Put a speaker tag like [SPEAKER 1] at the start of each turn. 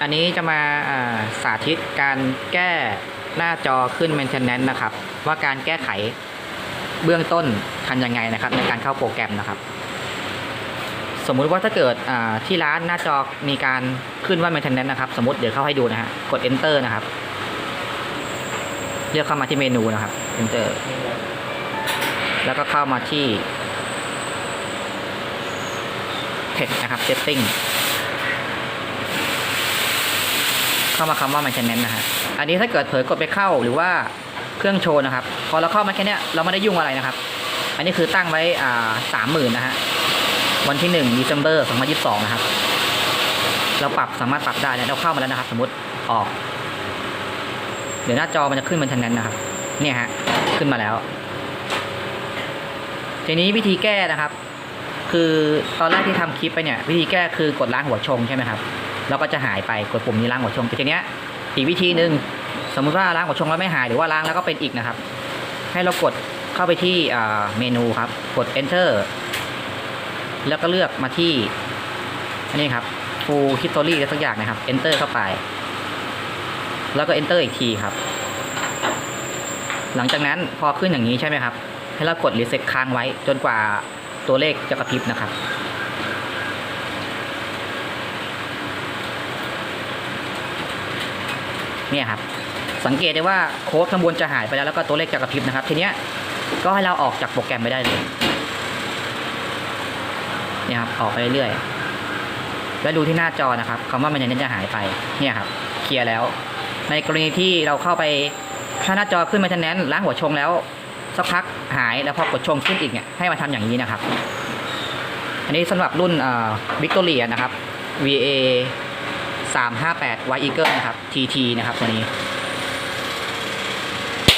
[SPEAKER 1] อันนี้จะมาาสาธิตการแก้หน้าจอขึ้น maintenance นะครับ ว่าการแก้ไขเบื้องต้นทำยังไงนะครับ ในการเข้าโปรแกรมนะครับ สมมุติว่าถ้าเกิดที่ร้านหน้าจอมีการขึ้นว่า maintenance นะครับ สมมติเดี๋ยวเข้าให้ดูนะฮะกด enter นะครับ เลือกเข้ามาที่เมนูนะครับ enter แล้วก็เข้ามาที่ text นะครับ setting เข้ามาคำว่า maintenance นะฮะอันนี้ถ้าเกิดเผลอกดไปเข้าหรือว่าเครื่องโชว์นะครับ พอเราเข้ามาแค่เนี้ยเราไม่ได้ยุ่งอะไรนะครับ อันนี้คือตั้งไว้อ่าสามหมื่นนะฮะวันที่หนึ่ง December สองพันยี่สิบสองนะครับ เราปรับสามารถปรับได้นะเราเข้ามาแล้วนะครับ สมมติออก เดี๋ยวหน้าจอมันจะขึ้น maintenance นะครับ เนี่ยฮะขึ้นมาแล้ว ทีนี้วิธีแก้นะครับ คือตอนแรกที่ทำคลิปไปเนี่ย วิธีแก้คือกดล้างหัวชงใช่ไหมครับ แล้วก็จะหายไปกดปุ่มนี้ล้างหัวชงทีเนี้ยอีกวิธีหนึ่งสมมุติว่าล้างหัวชงแล้วไม่หายหรือว่าล้างแล้วก็เป็นอีกนะครับ ให้เรากดเข้าไปที่เมนูครับ กด enter แล้วก็เลือกมาที่อันนี้ครับ full history สักอย่างนะครับ enter เข้าไป แล้วก็ enter อีกทีครับ หลังจากนั้นพอขึ้นอย่างนี้ใช่ไหมครับ ให้เรากด reset ค้างไว้จนกว่าตัวเลขจะกระพริบนะครับ เนี่ยครับสังเกตได้ว่าโค้ดข้างบนจะหายไปแล้วแล้วก็ตัวเลขจะกระพริบนะครับ ทีเนี้ยก็ให้เราออกจากโปรแกรมไปได้เลยเนี่ยครับออกไปเรื่อยๆแล้วดูที่หน้าจอนะครับคำว่ามันยังจะหายไปเนี่ยครับเคลียร์แล้ว ในกรณีที่เราเข้าไปถ้าหน้าจอขึ้นมาทันแนนล้างหัวชงแล้วสักพักหายแล้วพอกดชงขึ้นอีกเนี่ยให้มาทำอย่างนี้นะครับ อันนี้สำหรับรุ่นวิกตอเรียนะครับ VA 358 Y Eagle นะครับ TT นะครับตัวนี้